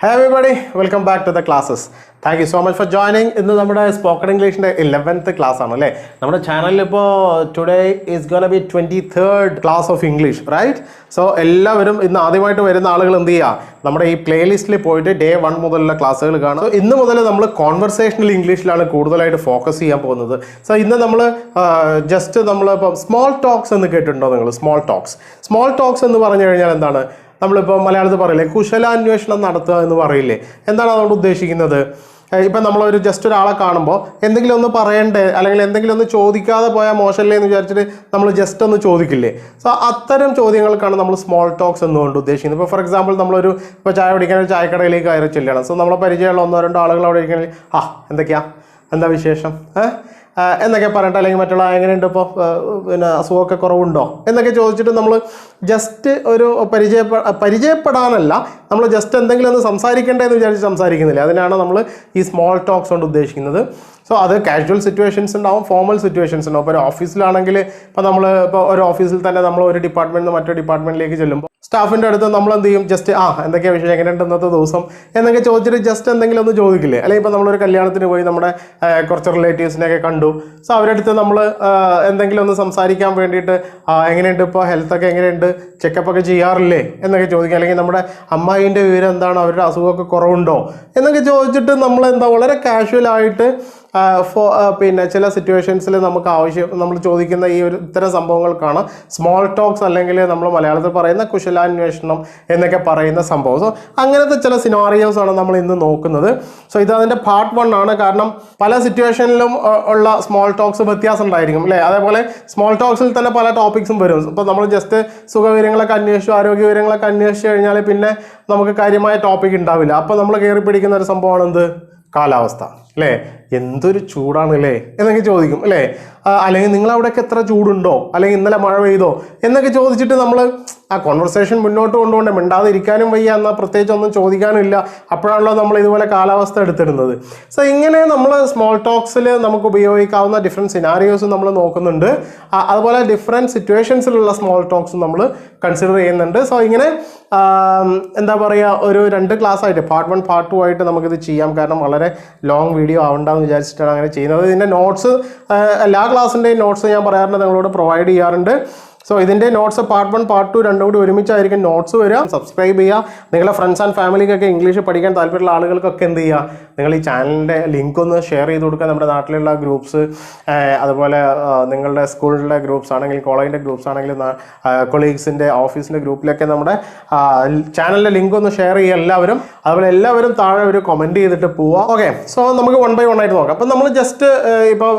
Hey everybody welcome back to the classes thank you so much for joining ഇന്ന് നമ്മുടെ spoken ഇംഗ്ലീഷിന്റെ eleventh class ആണ് അല്ലേ? നമ്മുടെ ചാനലിൽ ഇപ്പോൾ today is gone be twenty third class of English right so എല്ലാവരും ഇന്ന് ആദ്യമായിട്ട് വരുന്ന ആളുകൾ എന്ത് ചെയ്യുക നമ്മുടെ ഈ പ്ലേലിസ്റ്റിൽ പോയിട്ട് ഡേ വൺ മുതലുള്ള ക്ലാസ്സുകൾ കാണും ഇന്ന് മുതൽ നമ്മൾ കോൺവെർസേഷണൽ ഇംഗ്ലീഷിലാണ് കൂടുതലായിട്ട് ഫോക്കസ് ചെയ്യാൻ പോകുന്നത്. സോ ഇന്ന് നമ്മൾ ജസ്റ്റ് നമ്മൾ ഇപ്പം സ്മോൾ ടോക്സ് എന്ന് കേട്ടിട്ടുണ്ടോ നിങ്ങൾ സ്മോൾ ടോക്സ് സ്മോൾ ടോക്സ് എന്ന് പറഞ്ഞു കഴിഞ്ഞാൽ എന്താണ്? നമ്മളിപ്പോൾ മലയാളത്തിൽ പറയില്ലേ കുശലാന്വേഷണം നടത്തുക എന്ന് പറയില്ലേ? എന്താണ് അതുകൊണ്ട് ഉദ്ദേശിക്കുന്നത്? ഇപ്പം നമ്മളൊരു ജസ്റ്റ് ഒരാളെ കാണുമ്പോൾ എന്തെങ്കിലും ഒന്ന് പറയണ്ടേ? അല്ലെങ്കിൽ എന്തെങ്കിലും ഒന്ന് ചോദിക്കാതെ പോയാൽ മോശമല്ലേ എന്ന് വിചാരിച്ചിട്ട് നമ്മൾ ജസ്റ്റ് ഒന്ന് ചോദിക്കില്ലേ? സോ അത്തരം ചോദ്യങ്ങൾക്കാണ് നമ്മൾ സ്മോൾ ടോക്സ് എന്നുകൊണ്ട് ഉദ്ദേശിക്കുന്നത്. ഇപ്പോൾ ഫോർ എക്സാമ്പിൾ നമ്മളൊരു ഇപ്പോൾ ചായ കുടിക്കാൻ ഒരു ചായക്കടയിലേക്ക് കയറി ചെല്ലണം സോ നമ്മളെ പരിചയമുള്ള ഒന്നോ രണ്ടോ ആളുകൾ അവിടെ ഇരിക്കണമെങ്കിൽ ആ എന്തൊക്കെയാ? എന്താ വിശേഷം? എന്നൊക്കെ പറഞ്ഞിട്ട് അല്ലെങ്കിൽ മറ്റുള്ള എങ്ങനെയുണ്ട് ഇപ്പോൾ പിന്നെ അസുഖമൊക്കെ കുറവുണ്ടോ? എന്നൊക്കെ ചോദിച്ചിട്ട് നമ്മൾ ജസ്റ്റ് ഒരു പരിചയപ്പെ പരിചയപ്പെടാനല്ല. നമ്മൾ ജസ്റ്റ് എന്തെങ്കിലും ഒന്ന് സംസാരിക്കേണ്ടതെന്ന് വിചാരിച്ച് സംസാരിക്കുന്നില്ല. അതിനാണ് നമ്മൾ ഈ സ്മോൾ ടോക്സ് കൊണ്ട് ഉദ്ദേശിക്കുന്നത്. സോ അത് കാഷ്വൽ സിറ്റുവേഷൻസ് ഉണ്ടാവും ഫോമൽ സിറ്റുവേഷൻസ് ഉണ്ടാവും. ഇപ്പോൾ ഒരു ഓഫീസിലാണെങ്കിൽ ഇപ്പോൾ നമ്മൾ ഇപ്പോൾ ഒരു ഓഫീസിൽ തന്നെ നമ്മൾ ഒരു ഡിപ്പാർട്ട്മെന്റ് മറ്റൊരു ഡിപ്പാർട്ട്മെന്റിലേക്ക് ചെല്ലുമ്പോൾ സ്റ്റാഫിന്റെ അടുത്ത് നമ്മൾ എന്ത് ചെയ്യും ജസ്റ്റ് ആ എന്തൊക്കെയാണ് വിഷയം എങ്ങനെയുണ്ട് ഇന്നത്തെ ദിവസം? എന്നൊക്കെ ചോദിച്ചിട്ട് ജസ്റ്റ് എന്തെങ്കിലും ഒന്ന് ചോദിക്കില്ലേ? അല്ലെങ്കിൽ ഇപ്പോൾ നമ്മളൊരു കല്യാണത്തിന് പോയി നമ്മുടെ കുറച്ച് റിലേറ്റീവ്സിനെയൊക്കെ കണ്ടു. സോ അവരടുത്ത് നമ്മൾ എന്തെങ്കിലും ഒന്ന് സംസാരിക്കാൻ വേണ്ടിയിട്ട് എങ്ങനെയുണ്ട് ഇപ്പോൾ ഹെൽത്തൊക്കെ എങ്ങനെയുണ്ട്? ചെക്കപ്പ് ഒക്കെ ചെയ്യാറില്ലേ എന്നൊക്കെ ചോദിക്കുക അല്ലെങ്കിൽ നമ്മുടെ അമ്മായിന്റെ വിവരം എന്താണ്? അവരുടെ അസുഖമൊക്കെ കുറവുണ്ടോ? എന്നൊക്കെ ചോദിച്ചിട്ട് നമ്മൾ എന്താ വളരെ കാഷ്വലായിട്ട് പിന്നെ ചില സിറ്റുവേഷൻസിൽ നമുക്ക് ആവശ്യം നമ്മൾ ചോദിക്കുന്ന ഈ ഒരു ഇത്തരം സംഭവങ്ങൾക്കാണ് സ്മോൾ ടോക്സ് അല്ലെങ്കിൽ നമ്മൾ മലയാളത്തിൽ പറയുന്ന കുശലാന്വേഷണം എന്നൊക്കെ പറയുന്ന സംഭവം. സോ അങ്ങനത്തെ ചില സിനാറിയോസ് ആണ് നമ്മൾ ഇന്ന് നോക്കുന്നത്. സോ ഇത് അതിന്റെ പാർട്ട് വൺ ആണ്. കാരണം പല സിറ്റുവേഷനിലും ഉള്ള സ്മോൾ ടോക്സ് വ്യത്യാസം ഉണ്ടായിരിക്കും അല്ലേ? അതേപോലെ സ്മോൾ ടോക്സിൽ തന്നെ പല ടോപ്പിക്സും വരും. ഇപ്പോൾ നമ്മൾ ജസ്റ്റ് സുഖവിവരങ്ങളൊക്കെ അന്വേഷിച്ചു ആരോഗ്യ വിവരങ്ങളൊക്കെ അന്വേഷിച്ച് കഴിഞ്ഞാൽ പിന്നെ നമുക്ക് കാര്യമായ ടോപ്പിക് ഉണ്ടാവില്ല. അപ്പോൾ നമ്മൾ കയറി പിടിക്കുന്ന ഒരു സംഭവമാണ് എന്ത് കാലാവസ്ഥ. അല്ലേ എന്തൊരു ചൂടാണ് അല്ലേ എന്നൊക്കെ ചോദിക്കും അല്ലേ അല്ലെങ്കിൽ നിങ്ങൾ അവിടെയൊക്കെ എത്ര ചൂടുണ്ടോ? അല്ലെങ്കിൽ ഇന്നലെ മഴ പെയ്തോ? എന്നൊക്കെ ചോദിച്ചിട്ട് നമ്മൾ ആ കോൺവെർസേഷൻ മുന്നോട്ട് കൊണ്ടുകൊണ്ട് മിണ്ടാതെ ഇരിക്കാനും വയ്യ എന്നാൽ പ്രത്യേകിച്ച് ഒന്നും ചോദിക്കാനും ഇല്ല. അപ്പോഴാണല്ലോ നമ്മൾ ഇതുപോലെ കാലാവസ്ഥ എടുത്തിടുന്നത്. സോ ഇങ്ങനെ നമ്മൾ സ്മോൾ ടോക്സിൽ നമുക്ക് ഉപയോഗിക്കാവുന്ന ഡിഫറെന്റ് സിനാരിയോസ് നമ്മൾ നോക്കുന്നുണ്ട്. അതുപോലെ ഡിഫറെന്റ് സിറ്റുവേഷൻസിലുള്ള സ്മോൾ ടോക്സ് നമ്മൾ കൺസിഡർ ചെയ്യുന്നുണ്ട്. സോ ഇങ്ങനെ എന്താ പറയുക ഒരു രണ്ട് ക്ലാസ് ആയിട്ട് പാർട്ട് വൺ പാർട്ട് ടു ആയിട്ട് നമുക്കിത് ചെയ്യാം. കാരണം വളരെ ലോങ് വീഡിയോ ആവണ്ടെന്ന് വിചാരിച്ചിട്ടാണ് അങ്ങനെ ചെയ്യുന്നത്. ഇതിന്റെ നോട്ട്സ് എല്ലാ ക്ലാസ്സിന്റെയും നോട്ട്സ് ഞാൻ പറയാറുണ്ട് നിങ്ങളോട് പ്രൊവൈഡ് ചെയ്യാറുണ്ട്. സോ ഇതിന്റെ notes part one part two രണ്ടും കൂടി ഒരുമിച്ചായിരിക്കും നോട്ട്സ് വരിക. സബ്സ്ക്രൈബ് ചെയ്യുക. നിങ്ങളുടെ ഫ്രണ്ട്സ് ആൻഡ് ഫാമിലിക്കൊക്കെ ഇംഗ്ലീഷ് പഠിക്കാൻ താല്പര്യമുള്ള ആളുകൾക്കൊക്കെ എന്ത് ചെയ്യുക? നിങ്ങൾ ഈ ചാനലിന്റെ ലിങ്ക് ഒന്ന് ഷെയർ ചെയ്ത് കൊടുക്കുക. നമ്മുടെ നാട്ടിലുള്ള ഗ്രൂപ്പ്സ് അതുപോലെ നിങ്ങളുടെ സ്കൂളിലെ ഗ്രൂപ്പ്സ് ആണെങ്കിലും കോളേജിന്റെ ഗ്രൂപ്പ്സ് ആണെങ്കിലും കൊളീഗ്സിന്റെ ഓഫീസിന്റെ ഗ്രൂപ്പിലൊക്കെ നമ്മുടെ ചാനലിന്റെ ലിങ്ക് ഒന്ന് ഷെയർ ചെയ്യുക എല്ലാവരും. അതുപോലെ എല്ലാവരും താഴെ ഒരു കമന്റ് ചെയ്തിട്ട് പോവുക. ഓക്കെ സോ നമുക്ക് വൺ ബൈ വൺ ആയിട്ട് നോക്കാം. അപ്പം നമ്മൾ ജസ്റ്റ് ഇപ്പോൾ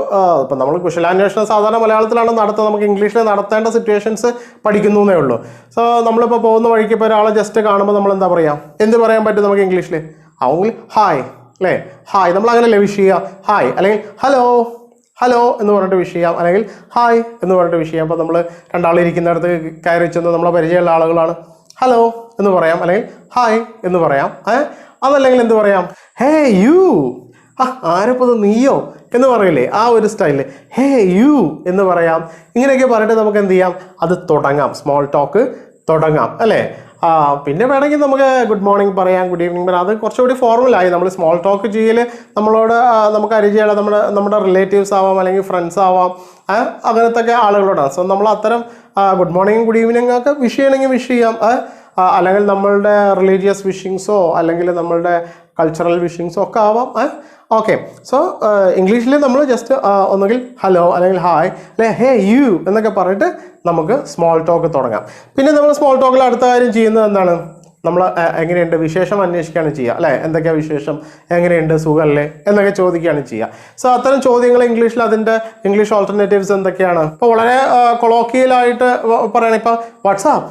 ഇപ്പം നമ്മൾ കുശലാന്വേഷണം സാധാരണ മലയാളത്തിലാണ് നടത്തുന്നത് നമുക്ക് ഇംഗ്ലീഷിൽ നടത്തേണ്ട സിറ്റുവേഷൻസ് പഠിക്കുന്നു എന്നേ ഉള്ളൂ. സോ നമ്മളിപ്പോൾ പോകുന്ന വഴിക്ക് ഇപ്പോൾ ഒരാളെ ജസ്റ്റ് കാണുമ്പോൾ നമ്മൾ എന്താ പറയുക എന്ത് പറയാൻ പറ്റും നമുക്ക് ഇംഗ്ലീഷിൽ അവങ്കിൽ ഹായ് അല്ലേ? ഹായ് നമ്മൾ അങ്ങനെയല്ലേ വിഷ് ചെയ്യുക ഹായ് അല്ലെങ്കിൽ ഹലോ ഹലോ എന്ന് പറഞ്ഞിട്ട് വിഷ് ചെയ്യാം. അല്ലെങ്കിൽ ഹായ് എന്ന് പറഞ്ഞിട്ട് വിഷ് ചെയ്യാം. അപ്പോൾ നമ്മൾ രണ്ടാളിരിക്കുന്നിടത്ത് കയറി ചെന്ന് നമ്മളെ പരിചയമുള്ള ആളുകളാണ്. ഹലോ എന്ന് പറയാം. അല്ലെങ്കിൽ ഹായ് എന്ന് പറയാം. ഏ? അതല്ലെങ്കിൽ എന്ത് പറയാം? ഹേ യു ആ ആരപ്പത് നീയോ എന്ന് പറയില്ലേ? ആ ഒരു സ്റ്റൈലിൽ ഹേ യു എന്ന് പറയാം. ഇങ്ങനെയൊക്കെ പറഞ്ഞിട്ട് നമുക്ക് എന്ത് ചെയ്യാം? അത് തുടങ്ങാം. സ്മോൾ ടോക്ക് തുടങ്ങാം. അല്ലേ? ആ പിന്നെ വേണമെങ്കിൽ നമുക്ക് ഗുഡ് മോർണിംഗ് പറയാം ഗുഡ് ഈവനിങ് പറയാം. അത് കുറച്ചുകൂടി ഫോർമലായി നമ്മൾ സ്മോൾ ടോക്ക് ചെയ്യൽ നമ്മളോട് നമുക്ക് അരിചയുള്ള നമ്മുടെ നമ്മുടെ റിലേറ്റീവ്സ് ആവാം അല്ലെങ്കിൽ ഫ്രണ്ട്സ് ആവാം അങ്ങനത്തെ ഒക്കെ ആളുകളോടാണ്. സോ നമ്മൾ അത്തരം ഗുഡ് മോർണിംഗും ഗുഡ് ഈവനിങ് ഒക്കെ വിഷ് ചെയ്യണമെങ്കിൽ വിഷ് ചെയ്യാം അല്ലെങ്കിൽ നമ്മളുടെ റിലീജിയസ് വിഷിങ്സോ അല്ലെങ്കിൽ നമ്മളുടെ കൾച്ചറൽ വിഷിങ്സോ ഒക്കെ ആവാം ഓക്കെ സോ ഇംഗ്ലീഷിൽ നമ്മൾ ജസ്റ്റ് ഒന്നുകിൽ ഹലോ അല്ലെങ്കിൽ ഹായ് അല്ലെ ഹേ യു എന്നൊക്കെ പറഞ്ഞിട്ട് നമുക്ക് സ്മോൾ ടോക്ക് തുടങ്ങാം. പിന്നെ നമ്മൾ സ്മോൾ ടോക്കിൽ അടുത്ത കാര്യം ചെയ്യുന്നത് എന്താണ്? നമ്മൾ എങ്ങനെയുണ്ട്? വിശേഷം അന്വേഷിക്കുകയാണ് ചെയ്യുക അല്ലേ? എന്തൊക്കെയാണ് വിശേഷം? എങ്ങനെയുണ്ട്? സുഖമല്ലേ എന്നൊക്കെ ചോദിക്കുകയാണ് ചെയ്യുക. സോ അത്തരം ചോദ്യങ്ങൾ ഇംഗ്ലീഷിൽ അതിന്റെ ഇംഗ്ലീഷ് ഓൾട്ടർനേറ്റീവ്സ് എന്തൊക്കെയാണ്? ഇപ്പോൾ വളരെ കൊളോക്കിയലായിട്ട് പറയുകയാണെങ്കിൽ ഇപ്പോൾ വാട്സാപ്പ്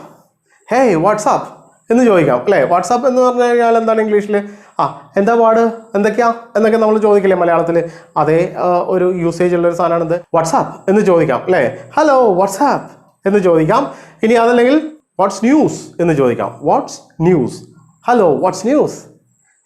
ഹേയ് വാട്സാപ്പ് എന്ന് ചോദിക്കാം അല്ലേ? വാട്സാപ്പ് എന്ന് പറഞ്ഞു കഴിഞ്ഞാൽ എന്താണ് ഇംഗ്ലീഷിൽ ആ എന്താ പാട്? എന്തൊക്കെയാ? എന്നൊക്കെ നമ്മൾ ചോദിക്കില്ലേ മലയാളത്തിൽ അതേ ഒരു യൂസേജ് ഉള്ള ഒരു സാധനമാണ് ഇത് വാട്സാപ്പ് എന്ന് ചോദിക്കാം അല്ലേ? ഹലോ വാട്സാപ്പ് എന്ന് ചോദിക്കാം. ഇനി അതല്ലെങ്കിൽ വാട്സ് ന്യൂസ് എന്ന് ചോദിക്കാം. What's news hello what's news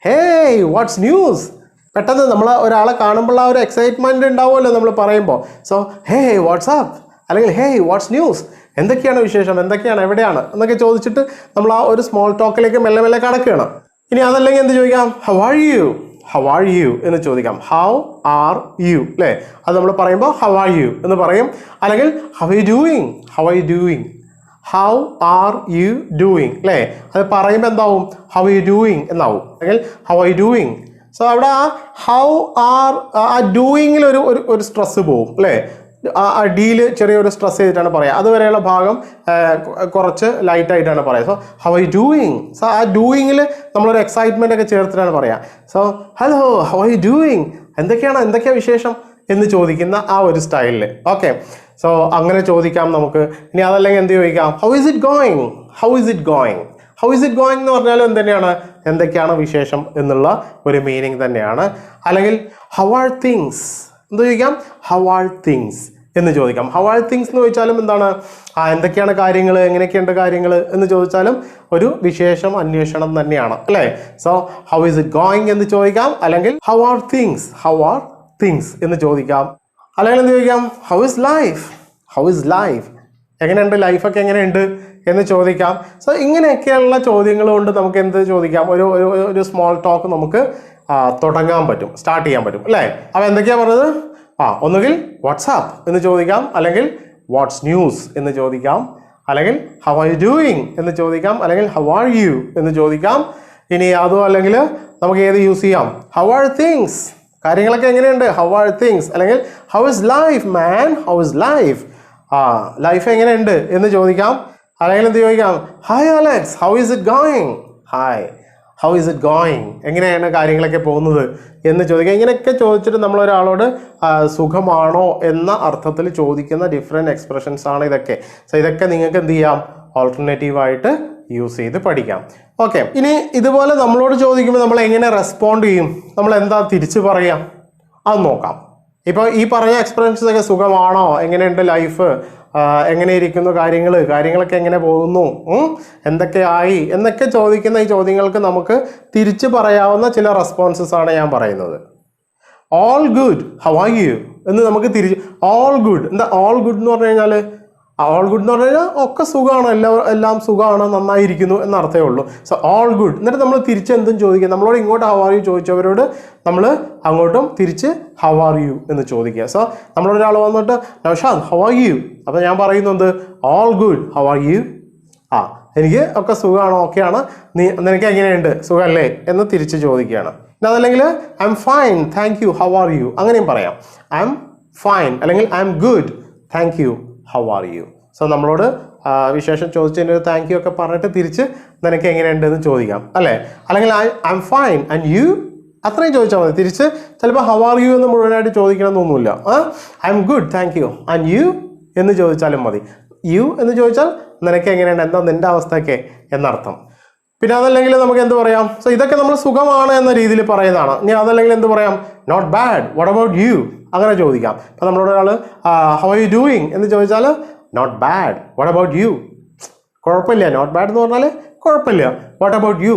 hey what's news പെട്ടെന്ന് നമ്മൾ ഒരാളെ കാണുമ്പോൾ ആ ഒരു എക്സൈറ്റ്മെന്റ് ഉണ്ടാവുമല്ലോ നമ്മൾ പറയുമ്പോൾ സോ ഹേ വാട്സാപ്പ് അല്ലെങ്കിൽ ഹേയ് വാട്സ് ന്യൂസ് എന്തൊക്കെയാണ് വിശേഷം? എന്തൊക്കെയാണ്? എവിടെയാണ്? എന്നൊക്കെ ചോദിച്ചിട്ട് നമ്മൾ ആ ഒരു സ്മോൾ ടോക്കിലേക്ക് മെല്ലെ മെല്ലെ കടക്കുകയാണ്. ഇനി അതല്ലെങ്കിൽ എന്ത് ചോദിക്കാം? How are you how are you എന്ന് ചോദിക്കാം. ഹൗ ആർ യു അല്ലേ അത് നമ്മൾ പറയുമ്പോൾ ഹൗ ആർ യു എന്ന് പറയും. അല്ലെങ്കിൽ how you doing how you doing how are you doing അല്ലേ അത് പറയുമ്പോൾ എന്താവും? ഹൗ യു ഡൂയിങ് എന്നാവും. അല്ലെങ്കിൽ ഹൗ യു ഡൂയിങ് സോ അവിടെ ആ ഹൗ ആർ ആ ഡൂയിങ്ങിൽ ഒരു ഒരു സ്ട്രെസ് പോവും. അല്ലേ ആ ഡിയിൽ ചെറിയൊരു സ്ട്രെസ് ചെയ്തിട്ടാണ് പറയുക അതുവരെയുള്ള ഭാഗം കുറച്ച് ലൈറ്റായിട്ടാണ് പറയുക so how I doing so ആ ഡൂയിങ്ങിൽ നമ്മളൊരു എക്സൈറ്റ്മെന്റ് ഒക്കെ ചേർത്തിട്ടാണ് പറയുക so hello how I doing എന്തൊക്കെയാണ് എന്തൊക്കെയാണ് വിശേഷം? എന്ന് ചോദിക്കുന്ന ആ ഒരു സ്റ്റൈലിൽ ഓക്കെ സോ അങ്ങനെ ചോദിക്കാം നമുക്ക്. ഇനി അതല്ലെങ്കിൽ എന്ത് ചോദിക്കാം? How is it going how is it going how is it going എന്ന് പറഞ്ഞാലും എന്തുതന്നെയാണ് എന്തൊക്കെയാണ് വിശേഷം എന്നുള്ള ഒരു മീനിങ് തന്നെയാണ്. അല്ലെങ്കിൽ ഹൗ ആർ തിങ്സ് എന്ത് ചോദിക്കാം? ഹൗ ആൾ തിങ്സ് എന്ന് ചോദിക്കാം. ഹൗ ആൾ തിങ്സ് എന്ന് ചോദിച്ചാലും എന്താണ്? ആ എന്തൊക്കെയാണ് കാര്യങ്ങൾ എങ്ങനെയൊക്കെയുണ്ട് കാര്യങ്ങൾ എന്ന് ചോദിച്ചാലും ഒരു വിശേഷം അന്വേഷണം തന്നെയാണ്. അല്ലേ? So how is it going എന്ന് ചോദിക്കാം. അല്ലെങ്കിൽ how are things how are things എന്ന് ചോദിക്കാം. അല്ലെങ്കിൽ എന്ത് ചോദിക്കാം? How is life how is life എങ്ങനെയുണ്ട് ലൈഫൊക്കെ എങ്ങനെയുണ്ട് എന്ന് ചോദിക്കാം. സോ ഇങ്ങനെയൊക്കെയുള്ള ചോദ്യങ്ങൾ കൊണ്ട് നമുക്ക് എന്ത് ചോദിക്കാം? ഒരു ഒരു സ്മോൾ ടോക്ക് നമുക്ക് തുടങ്ങാൻ പറ്റും. സ്റ്റാർട്ട് ചെയ്യാൻ പറ്റും അല്ലേ? അപ്പോൾ എന്തൊക്കെയാണ് പറഞ്ഞത്? ആ ഒന്നുകിൽ വാട്സാപ്പ് എന്ന് ചോദിക്കാം അല്ലെങ്കിൽ വാട്സ് ന്യൂസ് എന്ന് ചോദിക്കാം അല്ലെങ്കിൽ ഹൗ ആർ യു ഡൂയിങ് എന്ന് ചോദിക്കാം അല്ലെങ്കിൽ ഹൗ ആർ യു എന്ന് ചോദിക്കാം. ഇനി അതോ അല്ലെങ്കിൽ നമുക്ക് ഏത് യൂസ് ചെയ്യാം? ഹൗ ആർ തിങ്സ് കാര്യങ്ങളൊക്കെ എങ്ങനെയുണ്ട്? ഹൗ ആർ തിങ്സ് അല്ലെങ്കിൽ how is life man how is life ആ ലൈഫ് എങ്ങനെയുണ്ട് എന്ന് ചോദിക്കാം. അല്ലെങ്കിൽ എന്ത് ചോദിക്കാം? Hi Alex how is it going hi how is it going എങ്ങനെയാണ് കാര്യങ്ങളൊക്കെ പോകുന്നത് എന്ന് ചോദിക്കാം. ഇങ്ങനെയൊക്കെ ചോദിച്ചിട്ട് നമ്മൾ ഒരാളോട് സുഖമാണോ എന്ന അർത്ഥത്തിൽ ചോദിക്കുന്ന ഡിഫറെന്റ് എക്സ്പ്രഷൻസ് ആണ് ഇതൊക്കെ. സോ ഇതൊക്കെ നിങ്ങൾക്ക് എന്ത് ചെയ്യാം? ഓൾട്ടർനേറ്റീവായിട്ട് യൂസ് ചെയ്ത് പഠിക്കാം. ഓക്കെ ഇനി ഇതുപോലെ നമ്മളോട് ചോദിക്കുമ്പോൾ നമ്മൾ എങ്ങനെ റെസ്പോണ്ട് ചെയ്യും? നമ്മൾ എന്താ തിരിച്ച് പറയാം? അത് നോക്കാം. ഇപ്പോൾ ഈ പറഞ്ഞ എക്സ്പീരിയൻസസ് ഒക്കെ സുഖമാണോ? എങ്ങനെയുണ്ട് ലൈഫ് എങ്ങനെ ഇരിക്കുന്നു കാര്യങ്ങൾ കാര്യങ്ങളൊക്കെ എങ്ങനെ പോകുന്നു? എന്തൊക്കെയായി? എന്നൊക്കെ ചോദിക്കുന്ന ഈ ചോദ്യങ്ങൾക്ക് നമുക്ക് തിരിച്ചു പറയാവുന്ന ചില റെസ്പോൺസസ് ആണ് ഞാൻ പറയുന്നത്. All good how are you എന്ന് നമുക്ക് തിരിച്ച് ഓൾ ഗുഡ് എന്താ ഓൾ ഗുഡ് എന്ന് പറഞ്ഞു കഴിഞ്ഞാൽ ഓൾ ഗുഡ് എന്ന് പറഞ്ഞു കഴിഞ്ഞാൽ ഒക്കെ സുഖമാണ് എല്ലാം എല്ലാം സുഖമാണ് നന്നായിരിക്കുന്നു എന്ന അർത്ഥമേ ഉള്ളൂ. സോ ഓൾ ഗുഡ് എന്നിട്ട് നമ്മൾ തിരിച്ച് എന്തും ചോദിക്കുക. നമ്മളോട് ഇങ്ങോട്ട് ഹൗ ആർ യു ചോദിച്ചവരോട് നമ്മൾ അങ്ങോട്ടും തിരിച്ച് ഹൗ ആർ യു എന്ന് ചോദിക്കുക. സോ നമ്മളോട് ഒരാൾ വന്നിട്ട് നൗഷാദ് ഹൗ ആർ യു അപ്പോൾ ഞാൻ പറയുന്നത് all good how are you ആ എനിക്ക് ഒക്കെ സുഖമാണ് ഓക്കെയാണ്. നീ നിനക്ക് എങ്ങനെയുണ്ട്? സുഖമല്ലേ എന്ന് തിരിച്ച് ചോദിക്കുകയാണ്. അതല്ലെങ്കിൽ I'm fine thank you how are you അങ്ങനെയും പറയാം. ഐ എം ഫൈൻ അല്ലെങ്കിൽ I'm good thank you how are you so നമ്മളോട് ആ, വിശേഷം ചോദിച്ചതിന് ഒരു താങ്ക് യു ഒക്കെ പറഞ്ഞിട്ട് തിരിച്ച് നിനക്ക് എങ്ങനെയുണ്ട് എന്ന് ചോദിക്കാം അല്ലേ? അല്ലെങ്കിൽ I I'm fine and you അത്രയും ചോദിച്ചാൽ മതി. തിരിച്ച് ചിലപ്പോൾ ഹൗ ആർ യു എന്ന് മുഴുവനായിട്ട് ചോദിക്കണമെന്നൊന്നുമില്ല I'm good thank you and you എന്ന് ചോദിച്ചാലും മതി. യു എന്ന് ചോദിച്ചാൽ നിനക്ക് എങ്ങനെയുണ്ട്? എന്താ നിന്റെ അവസ്ഥയൊക്കെ? എന്നർത്ഥം. പിന്നെ അതല്ലെങ്കിൽ നമുക്ക് എന്ത് പറയാം? സോ ഇതൊക്കെ നമ്മൾ സുഖമാണ് എന്ന രീതിയിൽ പറയുന്നതാണ്. ഇനി അതല്ലെങ്കിൽ എന്ത് പറയാം? Not bad what about you അങ്ങനെ ചോദിക്കാം. അപ്പോൾ നമ്മളോട് ഒരാൾ ഹൗ യു ഡൂയിങ് എന്ന് ചോദിച്ചാൽ not bad what about you കുഴപ്പമില്ല. നോട്ട് ബാഡ് എന്ന് പറഞ്ഞാൽ കുഴപ്പമില്ല. വാട്ട് അബൌട്ട് യു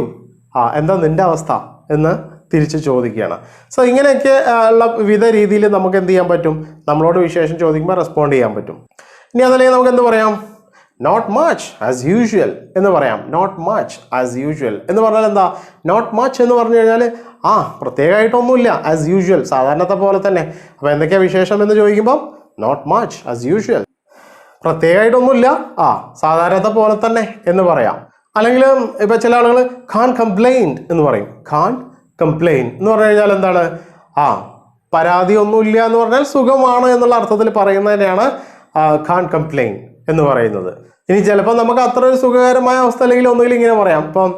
ആ എന്താ നിന്റെ അവസ്ഥ? എന്ന് തിരിച്ച് ചോദിക്കുകയാണ്. സോ ഇങ്ങനെയൊക്കെ ഉള്ള വിവിധ രീതിയിൽ നമുക്ക് എന്ത് ചെയ്യാൻ പറ്റും? നമ്മളോട് വിശേഷം ചോദിക്കുമ്പോൾ റെസ്പോണ്ട് ചെയ്യാൻ പറ്റും. ഇനി അതല്ലെങ്കിൽ നമുക്ക് എന്ത് പറയാം? നോട്ട് മച്ച് ആസ് യൂഷ്വൽ എന്ന് പറയാം. നോട്ട് മച്ച് ആസ് യൂഷ്വൽ എന്ന് പറഞ്ഞാൽ എന്താ? നോട്ട് മച്ച് എന്ന് പറഞ്ഞു കഴിഞ്ഞാൽ ആ പ്രത്യേകമായിട്ടൊന്നുമില്ല ആസ് യൂഷ്വൽ സാധാരണത്തെ പോലെ തന്നെ. അപ്പോൾ എന്തൊക്കെയാണ് വിശേഷം എന്ന് ചോദിക്കുമ്പം നോട്ട് മച്ച് ആസ് യൂഷ്വൽ പ്രത്യേകമായിട്ടൊന്നുമില്ല ആ സാധാരണത്തെ പോലെ തന്നെ എന്ന് പറയാം. അല്ലെങ്കിൽ ഇപ്പം ചില ആളുകൾ ഖാൻ കംപ്ലൈന്റ് എന്ന് പറയും. ഖാൻ കംപ്ലൈൻ എന്ന് പറഞ്ഞു കഴിഞ്ഞാൽ എന്താണ്? ആ പരാതി ഒന്നുമില്ല എന്ന് പറഞ്ഞാൽ സുഖമാണ് എന്നുള്ള അർത്ഥത്തിൽ പറയുന്നതിനെയാണ് ഖാൻ കംപ്ലൈൻ എന്ന് പറയുന്നത്. ഇനി ചിലപ്പോൾ നമുക്ക് അത്ര ഒരു സുഖകരമായ അവസ്ഥ അല്ലെങ്കിൽ ഒന്നുകിൽ ഇങ്ങനെ പറയാം. ഇപ്പം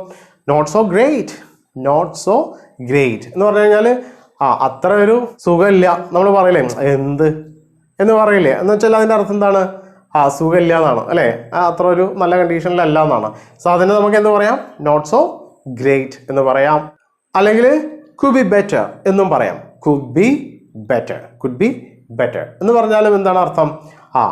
not so great not so great എന്ന് പറഞ്ഞു കഴിഞ്ഞാൽ ആ അത്ര ഒരു സുഖമില്ല നമ്മൾ പറയില്ലേ? എന്ത്? എന്ന് പറയില്ലേ? എന്ന് വെച്ചാൽ അതിന്റെ അർത്ഥം എന്താണ്? ആ സുഖമില്ല എന്നാണ് അല്ലേ? അത്ര ഒരു നല്ല കണ്ടീഷനിലല്ല എന്നാണ്. സോ അതിന് നമുക്ക് എന്ത് പറയാം? നോട്ട് സോ ഗ്രേറ്റ് എന്ന് പറയാം. അല്ലെങ്കിൽ കുഡ് ബി ബെറ്റർ എന്നും പറയാം. Could be better could be better എന്ന് പറഞ്ഞാലും എന്താണ് അർത്ഥം? ആ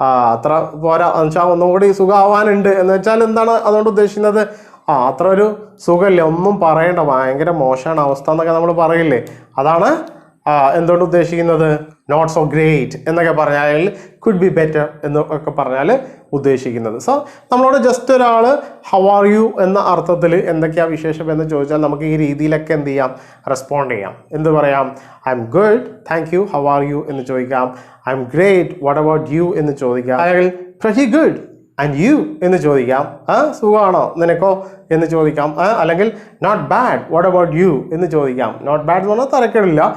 ആ, അത്ര പോരാ. എന്ന് വെച്ചാൽ ഒന്നും കൂടി സുഖമാവാനുണ്ട് എന്ന് വെച്ചാൽ എന്താണ് അതുകൊണ്ട് ഉദ്ദേശിക്കുന്നത്? ആ അത്ര ഒരു സുഖമില്ല. ഒന്നും പറയണ്ട. ഭയങ്കര മോശമാണ് അവസ്ഥ എന്നൊക്കെ നമ്മൾ പറയില്ലേ? അതാണ് എന്തുകൊണ്ട് ഉദ്ദേശിക്കുന്നത്? നോട്ട് സോ ഗ്രേറ്റ് എന്നൊക്കെ പറഞ്ഞാൽ കുഡ് ബി ബെറ്റർ എന്ന് ഒക്കെ പറഞ്ഞാൽ ഉദ്ദേശിക്കുന്നത്. സോ നമ്മളോട് ജസ്റ്റ് ഒരാൾ ഹൗ ആർ യു എന്ന അർത്ഥത്തിൽ എന്തൊക്കെയാണ് വിശേഷം എന്ന് ചോദിച്ചാൽ നമുക്ക് ഈ രീതിയിലൊക്കെ എന്ത് ചെയ്യാം? റെസ്പോണ്ട് ചെയ്യാം. എന്ത് പറയാം? I'm good thank you how are you എന്ന് ചോദിക്കാം. I'm great what about you എന്ന് ചോദിക്കാം. അല്ലെങ്കിൽ പ്രഹി ഗുഡ് ആൻഡ് യു എന്ന് ചോദിക്കാം. ആ സുഖമാണോ? നിനക്കോ എന്ന് ചോദിക്കാം. അല്ലെങ്കിൽ not bad what about you എന്ന് ചോദിക്കാം. നോട്ട് ബാഡ് എന്ന് പറഞ്ഞാൽ തരക്കേടില്ല.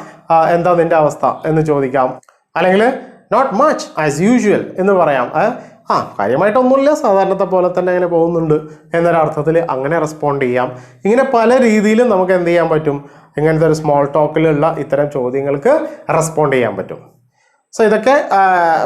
എന്താ നിന്റെ അവസ്ഥ എന്ന് ചോദിക്കാം. അല്ലെങ്കിൽ നോട്ട് മച്ച് ആസ് യൂഷ്വൽ എന്ന് പറയാം. ആ കാര്യമായിട്ടൊന്നുമില്ല. സാധാരണത്തെ പോലെ തന്നെ അങ്ങനെ പോകുന്നുണ്ട് എന്നൊരർത്ഥത്തിൽ അങ്ങനെ റെസ്പോണ്ട് ചെയ്യാം. ഇങ്ങനെ പല രീതിയിലും നമുക്ക് എന്ത് ചെയ്യാൻ പറ്റും? ഇങ്ങനത്തെ ഒരു സ്മോൾ ടോക്കിലുള്ള ഇത്തരം ചോദ്യങ്ങൾക്ക് റെസ്പോണ്ട് ചെയ്യാൻ പറ്റും. സോ ഇതൊക്കെ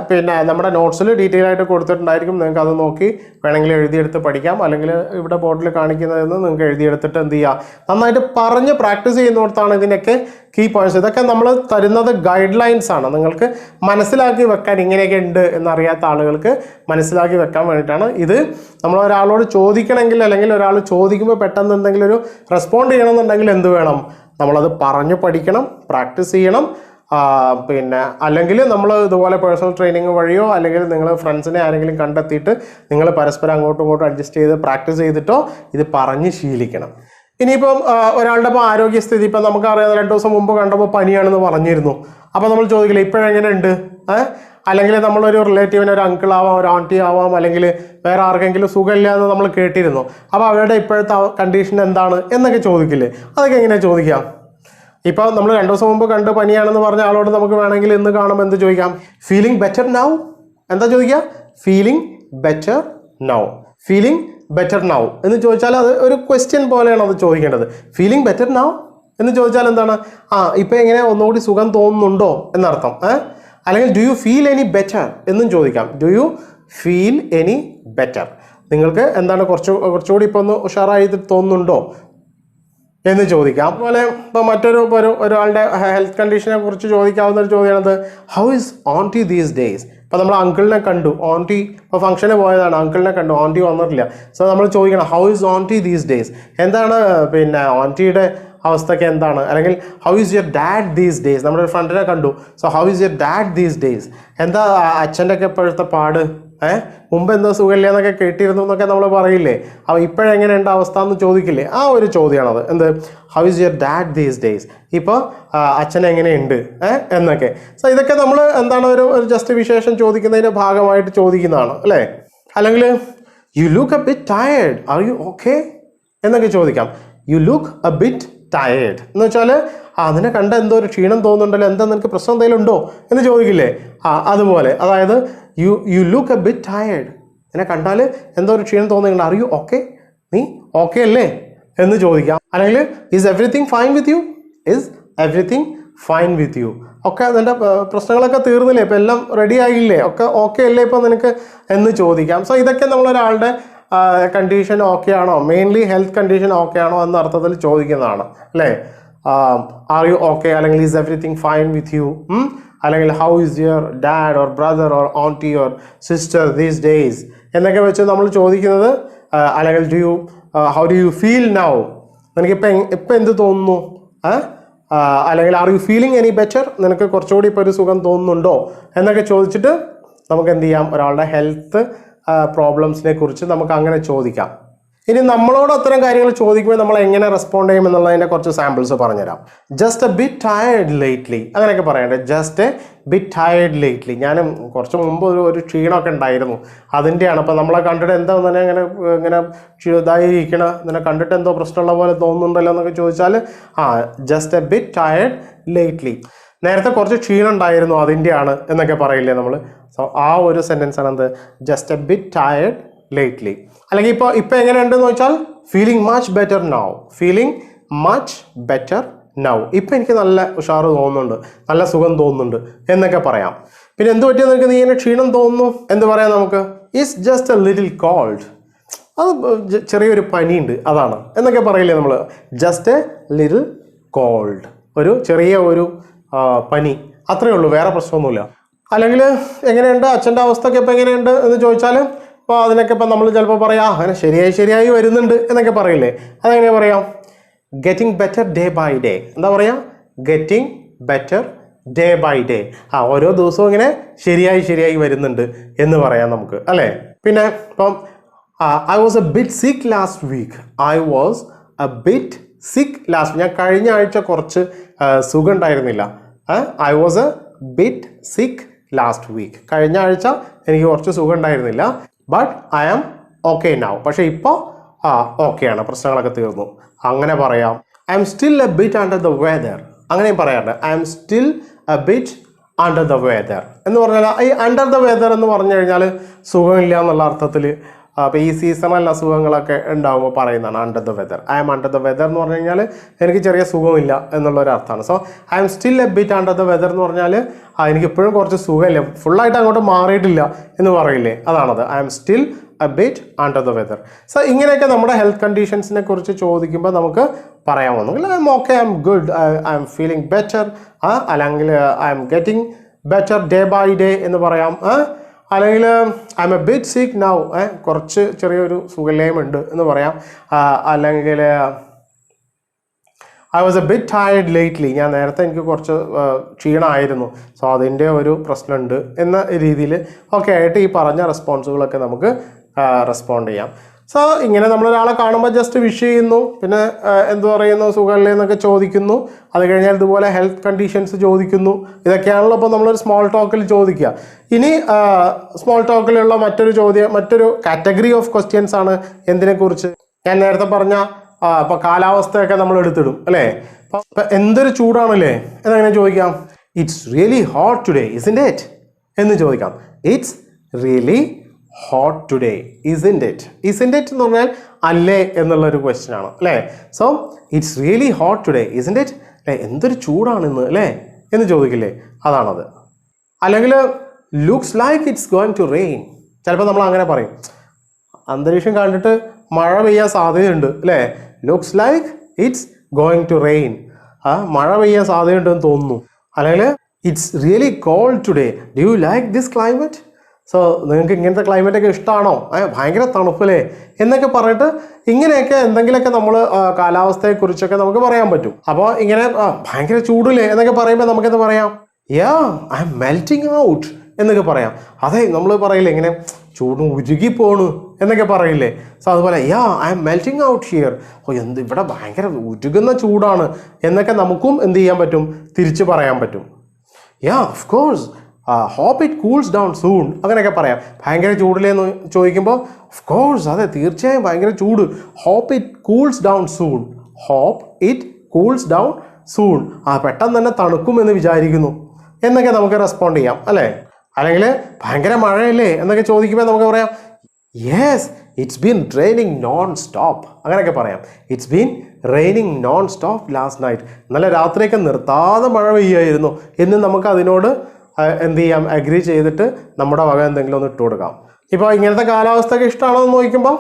പിന്നെ നമ്മുടെ നോട്ട്സിൽ ഡീറ്റെയിൽ ആയിട്ട് കൊടുത്തിട്ടുണ്ടായിരിക്കും. നിങ്ങൾക്ക് അത് നോക്കി വേണമെങ്കിൽ എഴുതിയെടുത്ത് പഠിക്കാം. അല്ലെങ്കിൽ ഇവിടെ ബോർഡിൽ കാണിക്കുന്നതെന്ന് നിങ്ങൾക്ക് എഴുതിയെടുത്തിട്ട് എന്ത് ചെയ്യുക നന്നായിട്ട് പറഞ്ഞ് പ്രാക്ടീസ് ചെയ്യുന്നിടത്താണ് ഇതിനൊക്കെ കീ പോയിന്റ്സ് ഇതൊക്കെ നമ്മൾ തരുന്നത് ഗൈഡ് ലൈൻസ് ആണ്. നിങ്ങൾക്ക് മനസ്സിലാക്കി വെക്കാൻ ഇങ്ങനെയൊക്കെ ഉണ്ട് എന്നറിയാത്ത ആളുകൾക്ക് മനസ്സിലാക്കി വെക്കാൻ വേണ്ടിയിട്ടാണ് ഇത്. നമ്മൾ ഒരാളോട് ചോദിക്കണമെങ്കിൽ അല്ലെങ്കിൽ ഒരാൾ ചോദിക്കുമ്പോൾ പെട്ടെന്ന് എന്തെങ്കിലും ഒരു റെസ്പോണ്ട് ചെയ്യണമെന്നുണ്ടെങ്കിൽ എന്ത് വേണം? നമ്മളത് പറഞ്ഞു പഠിക്കണം പ്രാക്ടീസ് ചെയ്യണം. പിന്നെ അല്ലെങ്കിൽ നമ്മൾ ഇതുപോലെ പേഴ്സണൽ ട്രെയിനിങ് വഴിയോ അല്ലെങ്കിൽ നിങ്ങൾ ഫ്രണ്ട്സിനെ ആരെങ്കിലും കണ്ടെത്തിയിട്ട് നിങ്ങൾ പരസ്പരം അങ്ങോട്ടും ഇങ്ങോട്ടും അഡ്ജസ്റ്റ് ചെയ്ത് പ്രാക്ടീസ് ചെയ്തിട്ടോ ഇത് പറഞ്ഞ് ശീലിക്കണം. ഇനിയിപ്പം ഒരാളുടെ ഇപ്പോൾ ആരോഗ്യസ്ഥിതി ഇപ്പം നമുക്കറിയാം രണ്ട് ദിവസം മുമ്പ് കണ്ടപ്പോൾ പനിയാണെന്ന് പറഞ്ഞിരുന്നു. അപ്പോൾ നമ്മൾ ചോദിക്കില്ല ഇപ്പോഴെങ്ങനെയുണ്ട്? ഉണ്ട് അല്ലെങ്കിൽ നമ്മളൊരു റിലേറ്റീവിന് ഒരു അങ്കിൾ ആവാം ഒരു ആന്റി ആവാം അല്ലെങ്കിൽ വേറെ ആർക്കെങ്കിലും സുഖമില്ല എന്ന് നമ്മൾ കേട്ടിരുന്നു. അപ്പോൾ അവരുടെ ഇപ്പോഴത്തെ കണ്ടീഷൻ എന്താണ് എന്നൊക്കെ ചോദിക്കില്ലേ? അതൊക്കെ എങ്ങനെയാണ് ചോദിക്കാം ഇപ്പോൾ നമ്മൾ രണ്ട് ദിവസം മുമ്പ് കണ്ട് പനിയാണെന്ന് പറഞ്ഞ ആളോട് നമുക്ക് വേണമെങ്കിൽ ഇന്ന് കാണുമ്പോൾ എന്ത് ചോദിക്കാം? ഫീലിംഗ് ബെറ്റർ നൗ എന്താ ചോദിക്കുക? Feeling better now feeling better now എന്ന് ചോദിച്ചാൽ അത് ഒരു ക്വസ്റ്റ്യൻ പോലെയാണ് അത് ചോദിക്കേണ്ടത്. ഫീലിംഗ് ബെറ്റർ നൗ എന്ന് ചോദിച്ചാൽ എന്താണ്? ആ ഇപ്പം എങ്ങനെ ഒന്നുകൂടി സുഖം തോന്നുന്നുണ്ടോ എന്നർത്ഥം അല്ലെങ്കിൽ do you feel any better എന്നും ചോദിക്കാം. Do you feel any better നിങ്ങൾക്ക് എന്താണ് കുറച്ച് കുറച്ചുകൂടി ഇപ്പോൾ ഒന്ന് ഉഷാറായിട്ട് തോന്നുന്നുണ്ടോ? എന്ന് ചോദിക്കാം. അതുപോലെ ഇപ്പോൾ മറ്റൊരു ഒരു ഒരാളുടെ ഹെൽത്ത് കണ്ടീഷനെ കുറിച്ച് ചോദിക്കാവുന്ന ഒരു ചോദ്യമാണത് how is aunty these days ഇപ്പോൾ നമ്മൾ അങ്കിളിനെ കണ്ടു. ഓൺറ്റി ഇപ്പോൾ ഫംഗ്ഷന് പോയതാണ്. അങ്കിളിനെ കണ്ടു. ഓൺറ്റി വന്നിട്ടില്ല. സോ നമ്മൾ ചോദിക്കണം how is aunty these days എന്താണ് പിന്നെ ഓൺറ്റിയുടെ അവസ്ഥയ്ക്ക് എന്താണ്? അല്ലെങ്കിൽ how is your dad these days നമ്മുടെ ഒരു ഫ്രണ്ടിനെ കണ്ടു. So how is your dad these days എന്താ അച്ഛന്റെ ഒക്കെ ഇപ്പോഴത്തെ പാട്? ഏഹ് മുമ്പ് എന്താ സുഖമില്ല എന്നൊക്കെ കേട്ടിരുന്നു എന്നൊക്കെ നമ്മൾ പറയില്ലേ? അപ്പോൾ ഇപ്പോഴെങ്ങനെയുണ്ട് അവസ്ഥ എന്ന് ചോദിക്കില്ലേ? ആ ഒരു ചോദ്യമാണത് എന്ത്? How is your dad these days ഇപ്പോൾ അച്ഛൻ എങ്ങനെയുണ്ട് ഏഹ് എന്നൊക്കെ. സോ ഇതൊക്കെ നമ്മൾ എന്താണ് ഒരു ഒരു ജസ്റ്റ് വിശേഷം ചോദിക്കുന്നതിന്റെ ഭാഗമായിട്ട് ചോദിക്കുന്നതാണ് അല്ലേ? അല്ലെങ്കിൽ you look a bit tired are you okay എന്നൊക്കെ ചോദിക്കാം. You look a bit tired എന്ന് വെച്ചാൽ ആ അതിനെ കണ്ട എന്തോ ഒരു ക്ഷീണം തോന്നുന്നുണ്ടല്ലോ എന്താ നിനക്ക് പ്രശ്നം എന്തെങ്കിലും ഉണ്ടോ എന്ന് ചോദിക്കില്ലേ? ആ അതുപോലെ അതായത് you you look a bit tired എന്നെ കണ്ടാൽ എന്തോ ഒരു ക്ഷീണം തോന്നുന്നുണ്ട്. അറിയൂ ഓക്കെ നീ ഓക്കെ അല്ലേ? എന്ന് ചോദിക്കാം. അല്ലെങ്കിൽ is everything fine with you is everything fine with you ഒക്കെ നിന്റെ പ്രശ്നങ്ങളൊക്കെ തീർന്നില്ലേ? ഇപ്പം എല്ലാം റെഡി ആയില്ലേ? ഒക്കെ ഓക്കെ അല്ലേ ഇപ്പം നിനക്ക്? എന്ന് ചോദിക്കാം. സോ ഇതൊക്കെ നമ്മളൊരാളുടെ കണ്ടീഷൻ ഓക്കെ ആണോ? മെയിൻലി ഹെൽത്ത് കണ്ടീഷൻ ഓക്കെ ആണോ? എന്ന അർത്ഥത്തിൽ ചോദിക്കുന്നതാണ്. അല്ലേ? ആർ യു ഓക്കെ അല്ലെങ്കിൽ is everything fine with you അല്ലെങ്കിൽ how is your dad or brother or aunty or sister these days എന്നൊക്കെ വെച്ച് നമ്മൾ ചോദിക്കുന്നത് ആ, അല്ലെങ്കിൽ do you how do you feel now നിനക്കിപ്പോൾ ഇപ്പം എന്ത് തോന്നുന്നു? ആ, അല്ലെങ്കിൽ are you feeling any better നിനക്ക് കുറച്ചുകൂടി ഇപ്പോൾ ഒരു സുഖം തോന്നുന്നുണ്ടോ? എന്നൊക്കെ ചോദിച്ചിട്ട് നമുക്ക് എന്ത് ചെയ്യാം? ഒരാളുടെ ഹെൽത്ത് പ്രോബ്ലംസിനെ കുറിച്ച് നമുക്ക് അങ്ങനെ ചോദിക്കാം. ഇനി നമ്മളോട് അത്തരം കാര്യങ്ങൾ ചോദിക്കുമ്പോൾ നമ്മൾ എങ്ങനെ റെസ്പോണ്ട് ചെയ്യും എന്നുള്ളതിന്റെ കുറച്ച് സാമ്പിൾസ് പറഞ്ഞുതരാം. Just a bit tired lately അങ്ങനെയൊക്കെ പറയണ്ടേ. Just a bit tired lately ഞാൻ കുറച്ച് മുമ്പ് ഒരു ഒരു ക്ഷീണമൊക്കെ ഉണ്ടായിരുന്നു. അതിന്റെയാണ്. അപ്പോൾ നമ്മളെ കണ്ടിട്ട് എന്താ തന്നെ ഇങ്ങനെ ഇങ്ങനെ ഇതായിരിക്കണ ഇങ്ങനെ കണ്ടിട്ട് എന്തോ പ്രശ്നമുള്ള പോലെ തോന്നുന്നുണ്ടല്ലോ എന്നൊക്കെ ചോദിച്ചാൽ ആ just a bit tired lately നേരത്തെ കുറച്ച് ക്ഷീണം ഉണ്ടായിരുന്നു അതിന്റെയാണ് എന്നൊക്കെ പറയില്ലേ നമ്മൾ. സോ ആ ഒരു സെന്റൻസ് ആണ് എന്ത്? Just a bit tired lately അല്ലെങ്കിൽ ഇപ്പോൾ ഇപ്പോൾ എങ്ങനെയുണ്ടെന്ന് വെച്ചാൽ feeling much better now feeling much better now ഇപ്പം എനിക്ക് നല്ല ഉഷാറ് തോന്നുന്നുണ്ട്. നല്ല സുഖം തോന്നുന്നുണ്ട് എന്നൊക്കെ പറയാം. പിന്നെ എന്ത് പറ്റിയെന്ന് നിനക്ക്? നീ ഇങ്ങനെ ക്ഷീണം തോന്നുന്നു എന്ന് പറയാം നമുക്ക്. Is just a little cold അത് ചെറിയൊരു പനിയുണ്ട് അതാണ്. എന്നൊക്കെ പറയില്ലേ നമ്മൾ ജസ്റ്റ് എ ലിറ്റിൽ കോൾഡ് ഒരു ചെറിയ ഒരു പനി. അത്രയേ ഉള്ളൂ. വേറെ പ്രശ്നമൊന്നുമില്ല. അല്ലെങ്കിൽ എങ്ങനെയുണ്ട്? അച്ഛന്റെ അവസ്ഥയൊക്കെ ഇപ്പം എങ്ങനെയുണ്ട് എന്ന് ചോദിച്ചാൽ അപ്പോൾ അതിനൊക്കെ ഇപ്പം നമ്മൾ ചിലപ്പോൾ പറയാം "ആ, അങ്ങനെ ശരിയായി ശരിയായി വരുന്നുണ്ട് എന്നൊക്കെ പറയില്ലേ? അതെങ്ങനെ പറയാം? Getting better day by day എന്താ പറയുക getting better day by day ആ ഓരോ ദിവസവും ഇങ്ങനെ ശരിയായി ശരിയായി വരുന്നുണ്ട് എന്ന് പറയാം നമുക്ക് അല്ലേ? പിന്നെ ഇപ്പം I was a bit sick last week I was a bit sick last ഞാൻ കഴിഞ്ഞ ആഴ്ച കുറച്ച് സുഖം ഉണ്ടായിരുന്നില്ല I was a bit sick last week കഴിഞ്ഞ ആഴ്ച എനിക്ക് കുറച്ച് സുഖം ഉണ്ടായിരുന്നില്ല but I am okay now പക്ഷേ ഇപ്പോൾ ആ ഓക്കെയാണ് പ്രശ്നങ്ങളൊക്കെ തീർന്നു. അങ്ങനെ പറയാം. I'm still a bit under the weather അങ്ങനെയും പറയാറുണ്ട്. I'm still a bit under the weather എന്ന് പറഞ്ഞാൽ ഈ അണ്ടർ ദ വേദർ എന്ന് പറഞ്ഞു കഴിഞ്ഞാൽ സുഖമില്ല എന്നുള്ള അർത്ഥത്തിൽ അപ്പോൾ ഈ സീസണൽ അസുഖങ്ങളൊക്കെ ഉണ്ടാകുമ്പോൾ പറയുന്നതാണ് under the weather I'm under the weather എന്ന് പറഞ്ഞു കഴിഞ്ഞാൽ എനിക്ക് ചെറിയ സുഖമില്ല എന്നുള്ള ഒരു അർത്ഥമാണ്. So I'm still a bit under the weather എന്ന് പറഞ്ഞാൽ എനിക്ക് ഇപ്പോഴും കുറച്ച് സുഖമില്ല. ഫുള്ളായിട്ട് അങ്ങോട്ട് മാറിയിട്ടില്ല എന്ന് പറയില്ലേ? അതാണത്. I'm still a bit under the weather so ഇങ്ങനെയൊക്കെ നമ്മുടെ ഹെൽത്ത് കണ്ടീഷൻസിനെ കുറിച്ച് ചോദിക്കുമ്പോൾ നമുക്ക് പറയാമെന്നെങ്കിൽ I'm okay I'm good I'm feeling better അല്ലെങ്കിൽ I'm getting better day by day എന്ന് പറയാം അല്ലെങ്കിൽ I'm a bit sick now കുറച്ച് ചെറിയൊരു സുഖലയമുണ്ട് എന്ന് പറയാം. അല്ലെങ്കിൽ I was a bit tired lately ഞാൻ നേരത്തെ എനിക്ക് കുറച്ച് ക്ഷീണമായിരുന്നു. സോ അതിന്റെ ഒരു പ്രശ്നമുണ്ട് എന്ന രീതിയിൽ ഒക്കെ ആയിട്ട് ഈ പറഞ്ഞ റെസ്പോൺസുകളൊക്കെ നമുക്ക് റെസ്പോണ്ട് ചെയ്യാം. സോ ഇങ്ങനെ നമ്മളൊരാളെ കാണുമ്പോൾ ജസ്റ്റ് വിഷ് ചെയ്യുന്നു. പിന്നെ എന്തു പറയുന്നു? സുഖമല്ലേ എന്നൊക്കെ ചോദിക്കുന്നു. അത് കഴിഞ്ഞാൽ ഇതുപോലെ ഹെൽത്ത് കണ്ടീഷൻസ് ചോദിക്കുന്നു. ഇതൊക്കെയാണല്ലോ ഇപ്പോൾ നമ്മളൊരു സ്മോൾ ടോക്കിൽ ചോദിക്കുക. ഇനി സ്മോൾ ടോക്കിലുള്ള മറ്റൊരു ചോദ്യം മറ്റൊരു കാറ്റഗറി ഓഫ് ക്വസ്റ്റ്യൻസ് ആണ് എന്തിനെക്കുറിച്ച്? ഞാൻ നേരത്തെ പറഞ്ഞ ഇപ്പോൾ കാലാവസ്ഥയൊക്കെ നമ്മൾ എടുത്തിടും അല്ലേ? ഇപ്പം എന്തൊരു ചൂടാണല്ലേ? എന്നങ്ങനെ ചോദിക്കാം? It's really hot today isn't it എന്ന് ചോദിക്കാം. It's really hot today isn't it in it എന്ന് പറഞ്ഞാൽ അല്ലേ എന്നുള്ളൊരു ക്വസ്റ്റ്യൻ ആണ് അല്ലേ? So it's really hot today isn't it അല്ലേ എന്തൊരു ചൂടാണ് ഇന്ന് അല്ലേ? എന്ന് ചോദിക്കില്ലേ? അതാണത്. അല്ലെങ്കിൽ looks like it's going to rain ചിലപ്പോൾ നമ്മൾ അങ്ങനെ പറയും. അന്തരീക്ഷം കണ്ടിട്ട് മഴ പെയ്യാൻ സാധ്യതയുണ്ട് അല്ലേ? Looks like it's going to rain ആ മഴ പെയ്യാൻ സാധ്യതയുണ്ടെന്ന് തോന്നുന്നു. അല്ലെങ്കിൽ it's really cold today do you like this climate so നിങ്ങൾക്ക് ഇങ്ങനത്തെ ക്ലൈമറ്റ് ഒക്കെ ഇഷ്ടമാണോ ഭയങ്കര തണുപ്പല്ലേ? എന്നൊക്കെ പറഞ്ഞിട്ട് ഇങ്ങനെയൊക്കെ എന്തെങ്കിലുമൊക്കെ നമ്മൾ കാലാവസ്ഥയെക്കുറിച്ചൊക്കെ നമുക്ക് പറയാൻ പറ്റും. അപ്പോൾ ഇങ്ങനെ ഭയങ്കര ചൂടില്ലേ? എന്നൊക്കെ പറയുമ്പോൾ നമുക്കെന്ത് പറയാം? Yeah I M melting out എന്നൊക്കെ പറയാം. അതെ നമ്മൾ പറയില്ലേ ഇങ്ങനെ ചൂട് ഉരുകി പോണു എന്നൊക്കെ പറയില്ലേ? സോ അതുപോലെ yeah I'm melting out here ഓ എന്ത് ഇവിടെ ഭയങ്കര ഉരുകുന്ന ചൂടാണ് എന്നൊക്കെ നമുക്കും എന്ത് ചെയ്യാൻ പറ്റും? തിരിച്ച് പറയാൻ പറ്റും. Yeah of course hope it cools down soon അങ്ങനെയൊക്കെ പറയാം. ഭയങ്കര ചൂടിലെന്ന് ചോദിക്കുമ്പോൾ ഓഫ് കോഴ്സ് അതെ തീർച്ചയായും ഭയങ്കര ചൂട്. Hope it cools down soon hope it cools down soon ആ പെട്ടെന്ന് തന്നെ തണുക്കുമെന്ന് വിചാരിക്കുന്നു. എന്നൊക്കെ നമുക്ക് റെസ്പോണ്ട് ചെയ്യാം അല്ലേ? അല്ലെങ്കിൽ ഭയങ്കര മഴയല്ലേ? എന്നൊക്കെ ചോദിക്കുമ്പോൾ നമുക്ക് പറയാം yes it's been raining non stop അങ്ങനെയൊക്കെ പറയാം it's been raining non stop last night ഇന്നലെ രാത്രിയൊക്കെ നിർത്താതെ മഴ പെയ്യായിരുന്നു. എന്ന് നമുക്ക് അതിനോട് എന്ത് ചെയ്യാം? അഗ്രി ചെയ്തിട്ട് നമ്മുടെ വക എന്തെങ്കിലും ഒന്ന് ഇട്ട് കൊടുക്കാം ഇപ്പോൾ ഇങ്ങനത്തെ കാലാവസ്ഥയൊക്കെ ഇഷ്ടമാണോ എന്ന് നോക്കുമ്പോൾ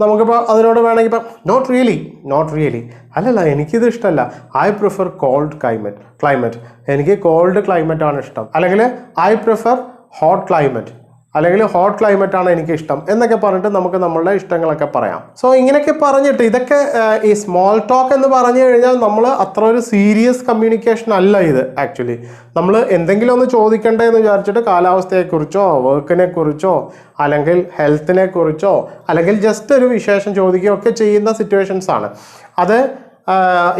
നമുക്കിപ്പോൾ അതിനോട് വേണമെങ്കിൽ ഇപ്പം നോട്ട് റിയലി നോട്ട് റിയലി അല്ലല്ല എനിക്കിത് ഇഷ്ടമല്ല. I prefer cold climate climate എനിക്ക് കോൾഡ് ക്ലൈമറ്റ് ആണ് ഇഷ്ടം. അല്ലെങ്കിൽ ഐ പ്രിഫർ ഹോട്ട് ക്ലൈമറ്റ് അല്ലെങ്കിൽ ഹോട്ട് ക്ലൈമറ്റ് ആണ് എനിക്ക് ഇഷ്ടം എന്നൊക്കെ പറഞ്ഞിട്ട് നമുക്ക് നമ്മളുടെ ഇഷ്ടങ്ങളൊക്കെ പറയാം. സോ ഇങ്ങനെയൊക്കെ പറഞ്ഞിട്ട് ഇതൊക്കെ ഈ സ്മോൾ ടോക്ക് എന്ന് പറഞ്ഞു കഴിഞ്ഞാൽ നമ്മൾ അത്ര ഒരു സീരിയസ് കമ്മ്യൂണിക്കേഷൻ അല്ല ഇത് ആക്ച്വലി നമ്മൾ എന്തെങ്കിലും ഒന്ന് ചോദിക്കണ്ടേ എന്ന് വിചാരിച്ചിട്ട് കാലാവസ്ഥയെക്കുറിച്ചോ വർക്കിനെ കുറിച്ചോ അല്ലെങ്കിൽ ഹെൽത്തിനെ കുറിച്ചോ അല്ലെങ്കിൽ ജസ്റ്റ് ഒരു വിശേഷം ചോദിക്കുകയോ ഒക്കെ ചെയ്യുന്ന സിറ്റുവേഷൻസ് ആണ്. അത്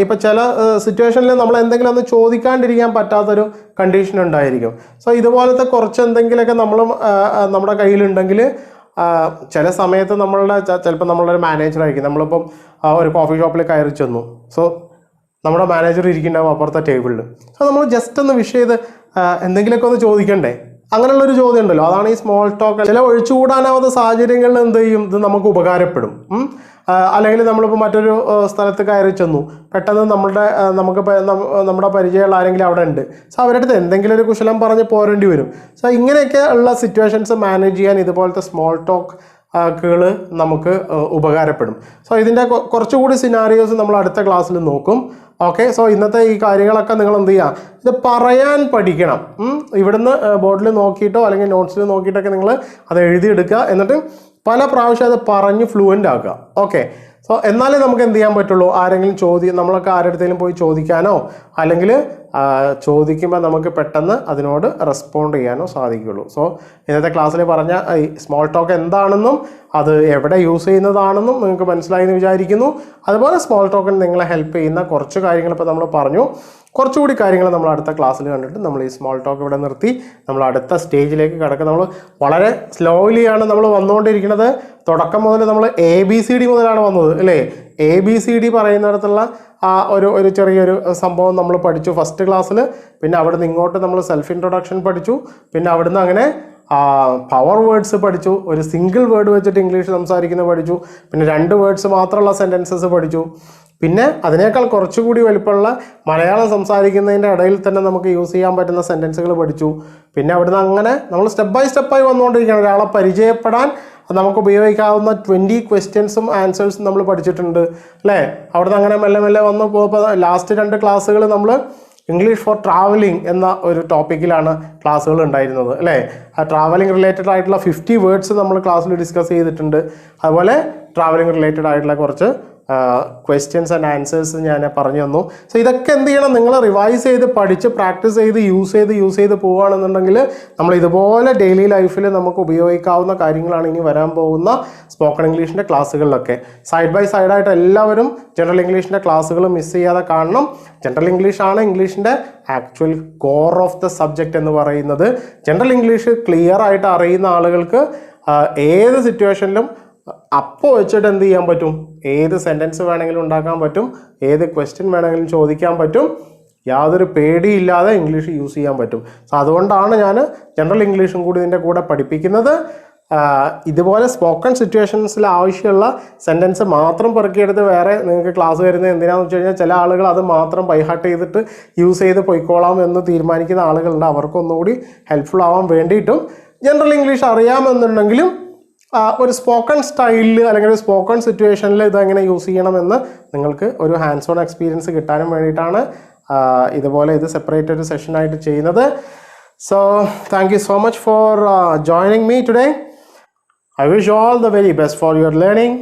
ഇപ്പം ചില സിറ്റുവേഷനിൽ നമ്മൾ എന്തെങ്കിലും ഒന്ന് ചോദിക്കാണ്ടിരിക്കാൻ പറ്റാത്തൊരു കണ്ടീഷൻ ഉണ്ടായിരിക്കും. സോ ഇതുപോലത്തെ കുറച്ച് എന്തെങ്കിലുമൊക്കെ നമ്മൾ നമ്മുടെ കയ്യിലുണ്ടെങ്കിൽ ചില സമയത്ത് നമ്മളുടെ ചിലപ്പോൾ മാനേജർ ആയിരിക്കും. നമ്മളിപ്പം ഒരു കോഫി ഷോപ്പിൽ കയറി ചെന്നു. സോ നമ്മുടെ മാനേജർ ഇരിക്കുന്നുണ്ടാവും അപ്പുറത്തെ ടേബിളിൽ സോ നമ്മൾ ജസ്റ്റ് ഒന്ന് വിഷ് ചെയ്ത് എന്തെങ്കിലുമൊക്കെ ഒന്ന് ചോദിക്കണ്ടേ? അങ്ങനെയുള്ളൊരു ചോദ്യം ഉണ്ടല്ലോ അതാണ് ഈ സ്മോൾ ടോക്ക് ചില ഒഴിച്ചുകൂടാനാവാത്ത സാഹചര്യങ്ങളിൽ എന്ത് ചെയ്യും? ഇത് നമുക്ക് ഉപകാരപ്പെടും. അല്ലെങ്കിൽ നമ്മളിപ്പോൾ മറ്റൊരു സ്ഥലത്ത് കയറി ചെന്നു. പെട്ടെന്ന് നമ്മളുടെ നമുക്ക് നമ്മുടെ പരിചയമുള്ള ആരെങ്കിലും അവിടെ ഉണ്ട്. സോ അവരുടെ എന്തെങ്കിലും ഒരു കുശലം പറഞ്ഞ് പോരേണ്ടി വരും. സോ ഇങ്ങനെയൊക്കെ ഉള്ള സിറ്റുവേഷൻസ് മാനേജ് ചെയ്യാൻ ഇതുപോലത്തെ സ്മോൾ ടോക്ക് കൾ നമുക്ക് ഉപകാരപ്പെടും. സോ ഇതിന്റെ കുറച്ചുകൂടി സിനാരിയോസ് നമ്മൾ അടുത്ത ക്ലാസ്സിൽ നോക്കും. ഓക്കെ സോ ഇന്നത്തെ ഈ കാര്യങ്ങളൊക്കെ നിങ്ങൾ എന്ത് ചെയ്യുക ഇത് പറയാൻ പഠിക്കണം. ഇവിടുന്ന് ബോർഡിൽ നോക്കിയിട്ടോ അല്ലെങ്കിൽ നോട്ട്സിൽ നോക്കിയിട്ടൊക്കെ നിങ്ങൾ അത് എഴുതിയെടുക്കുക. എന്നിട്ട് പല പ്രാവശ്യം അത് പറഞ്ഞ് ഫ്ലുവന്റ് ആക്കുക. ഓക്കെ സോ എന്നാലേ നമുക്ക് എന്ത് ചെയ്യാൻ പറ്റുള്ളൂ? ആരെങ്കിലും ചോദി നമ്മളൊക്കെ ആരുടെയും പോയി ചോദിക്കാനോ അല്ലെങ്കിൽ ചോദിക്കുമ്പോൾ നമുക്ക് പെട്ടെന്ന് അതിനോട് റെസ്പോണ്ട് ചെയ്യാനോ സാധിക്കുള്ളൂ സോ ഇന്നത്തെ ക്ലാസ്സിൽ പറഞ്ഞ ഈ സ്മോൾ ടോക്ക് എന്താണെന്നും അത് എവിടെ യൂസ് ചെയ്യുന്നതാണെന്നും നിങ്ങൾക്ക് മനസ്സിലായി എന്ന് വിചാരിക്കുന്നു. അതുപോലെ സ്മോൾ ടോക്കിന് നിങ്ങളെ ഹെൽപ്പ് ചെയ്യുന്ന കുറച്ച് കാര്യങ്ങൾ ഇപ്പോൾ നമ്മൾ പറഞ്ഞു. കുറച്ചുകൂടി കാര്യങ്ങൾ നമ്മൾ അടുത്ത ക്ലാസ്സിൽ കണ്ടിട്ട് നമ്മൾ ഈ സ്മോൾ ടോക്ക് ഇവിടെ നിർത്തി. നമ്മൾ അടുത്ത സ്റ്റേജിലേക്ക് കിടക്കുക. നമ്മൾ വളരെ സ്ലോലിയാണ് നമ്മൾ വന്നുകൊണ്ടിരിക്കുന്നത്. തുടക്കം മുതൽ നമ്മൾ എ ബി സി ഡി മുതലാണ് വന്നത് അല്ലേ? എ ബി സി ഡി പറയുന്നിടത്തുള്ള ആ ഒരു ഒരു ചെറിയൊരു സംഭവം നമ്മൾ പഠിച്ചു ഫസ്റ്റ് ക്ലാസ്സിൽ പിന്നെ അവിടുന്ന് ഇങ്ങോട്ട് നമ്മൾ സെൽഫ് ഇൻട്രൊഡക്ഷൻ പഠിച്ചു. പിന്നെ അവിടുന്ന് അങ്ങനെ പവർ വേർഡ്സ് പഠിച്ചു. ഒരു സിംഗിൾ വേർഡ് വെച്ചിട്ട് ഇംഗ്ലീഷ് സംസാരിക്കുന്നത് പഠിച്ചു. പിന്നെ രണ്ട് വേർഡ്സ് മാത്രമുള്ള സെന്റൻസസ് പഠിച്ചു. പിന്നെ അതിനേക്കാൾ കുറച്ചുകൂടി വലിപ്പമുള്ള മലയാളം സംസാരിക്കുന്നതിന്റെ ഇടയിൽ തന്നെ നമുക്ക് യൂസ് ചെയ്യാൻ പറ്റുന്ന സെന്റൻസുകൾ പഠിച്ചു. പിന്നെ അവിടുന്ന് അങ്ങനെ നമ്മൾ സ്റ്റെപ്പ് ബൈ സ്റ്റെപ്പായി വന്നുകൊണ്ടിരിക്കുകയാണ്. ഒരാളെ പരിചയപ്പെടാൻ നമുക്ക് ഉപയോഗിക്കാവുന്ന ട്വന്റി ക്വസ്റ്റ്യൻസും ആൻസേഴ്സും നമ്മൾ പഠിച്ചിട്ടുണ്ട്. അല്ലേ? അവിടുന്ന് അങ്ങനെ മെല്ലെ മെല്ലെ വന്ന്. പോകുമ്പോൾ ലാസ്റ്റ് രണ്ട് ക്ലാസ്സുകൾ നമ്മൾ ഇംഗ്ലീഷ് ഫോർ ട്രാവലിംഗ് എന്ന ഒരു ടോപ്പിക്കിലാണ് ക്ലാസ്സുകൾ ഉണ്ടായിരുന്നത്. അല്ലേ? ആ ട്രാവലിംഗ് റിലേറ്റഡ് ആയിട്ടുള്ള ഫിഫ്റ്റി വേർഡ്സ് നമ്മൾ ക്ലാസ്സിൽ ഡിസ്കസ് ചെയ്തിട്ടുണ്ട്. അതുപോലെ ട്രാവലിംഗ് റിലേറ്റഡ് ആയിട്ടുള്ള കുറച്ച് ക്വസ്റ്റ്യൻസ് ആൻഡ് ആൻസേഴ്സ് ഞാൻ പറഞ്ഞു തന്നു. സോ ഇതൊക്കെ എന്ത് ചെയ്യണം? നിങ്ങൾ റിവൈസ് ചെയ്ത് പഠിച്ച് പ്രാക്ടീസ് ചെയ്ത് യൂസ് ചെയ്ത് യൂസ് ചെയ്ത് പോവുകയാണെന്നുണ്ടെങ്കിൽ നമ്മൾ ഇതുപോലെ ഡെയിലി ലൈഫിൽ നമുക്ക് ഉപയോഗിക്കാവുന്ന കാര്യങ്ങളാണ് ഇനി വരാൻ പോകുന്ന സ്പോക്കൺ ഇംഗ്ലീഷിന്റെ ക്ലാസ്സുകളിലൊക്കെ സൈഡ് ബൈ സൈഡായിട്ട് എല്ലാവരും ജനറൽ ഇംഗ്ലീഷിന്റെ ക്ലാസ്സുകൾ മിസ് ചെയ്യാതെ കാണണം. ജനറൽ ഇംഗ്ലീഷാണ് ഇംഗ്ലീഷിന്റെ actual core of the subject എന്ന് പറയുന്നത്. ജനറൽ ഇംഗ്ലീഷ് ക്ലിയർ ആയിട്ട് അറിയുന്ന ആളുകൾക്ക് ഏത് സിറ്റുവേഷനിലും അപ്പോൾ വെച്ചിട്ട് എന്ത് ചെയ്യാൻ പറ്റും? ഏത് സെന്റൻസ് വേണമെങ്കിലും ഉണ്ടാക്കാൻ പറ്റും ഏത് ക്വസ്റ്റ്യൻ വേണമെങ്കിലും ചോദിക്കാൻ പറ്റും യാതൊരു പേടിയില്ലാതെ ഇംഗ്ലീഷ് യൂസ് ചെയ്യാൻ പറ്റും. സോ അതുകൊണ്ടാണ് ഞാൻ ജനറൽ ഇംഗ്ലീഷും കൂടി ഇതിന്റെ കൂടെ പഠിപ്പിക്കുന്നത്. ഇതുപോലെ സ്പോക്കൺ സിറ്റുവേഷൻസിൽ ആവശ്യമുള്ള സെന്റൻസ് മാത്രം പെറുക്കിയെടുത്ത് വേറെ നിങ്ങൾക്ക് ക്ലാസ് വരുന്നത് എന്തിനാണെന്ന് വെച്ച് കഴിഞ്ഞാൽ ചില ആളുകൾ അത് മാത്രം ബൈഹാർട്ട് ചെയ്തിട്ട് യൂസ് ചെയ്ത് പൊയ്ക്കോളാം എന്ന് തീരുമാനിക്കുന്ന ആളുകളുണ്ട്. അവർക്കൊന്നുകൂടി ഹെൽപ്ഫുൾ ആവാൻ വേണ്ടിയിട്ടും ജനറൽ ഇംഗ്ലീഷ് അറിയാമെന്നുണ്ടെങ്കിലും ഒരു സ്പോക്കൺ സ്റ്റൈലിൽ അല്ലെങ്കിൽ ഒരു സ്പോക്കൺ സിറ്റുവേഷനിൽ ഇതെങ്ങനെ യൂസ് ചെയ്യണമെന്ന് നിങ്ങൾക്ക് ഒരു ഹാൻഡ്സ് ഓൺ എക്സ്പീരിയൻസ് കിട്ടാനും വേണ്ടിയിട്ടാണ് ഇതുപോലെ ഇത് സെപ്പറേറ്റ് ഒരു സെഷനായിട്ട് ചെയ്യുന്നത് so thank you so much for joining me today I wish all the very best for your learning.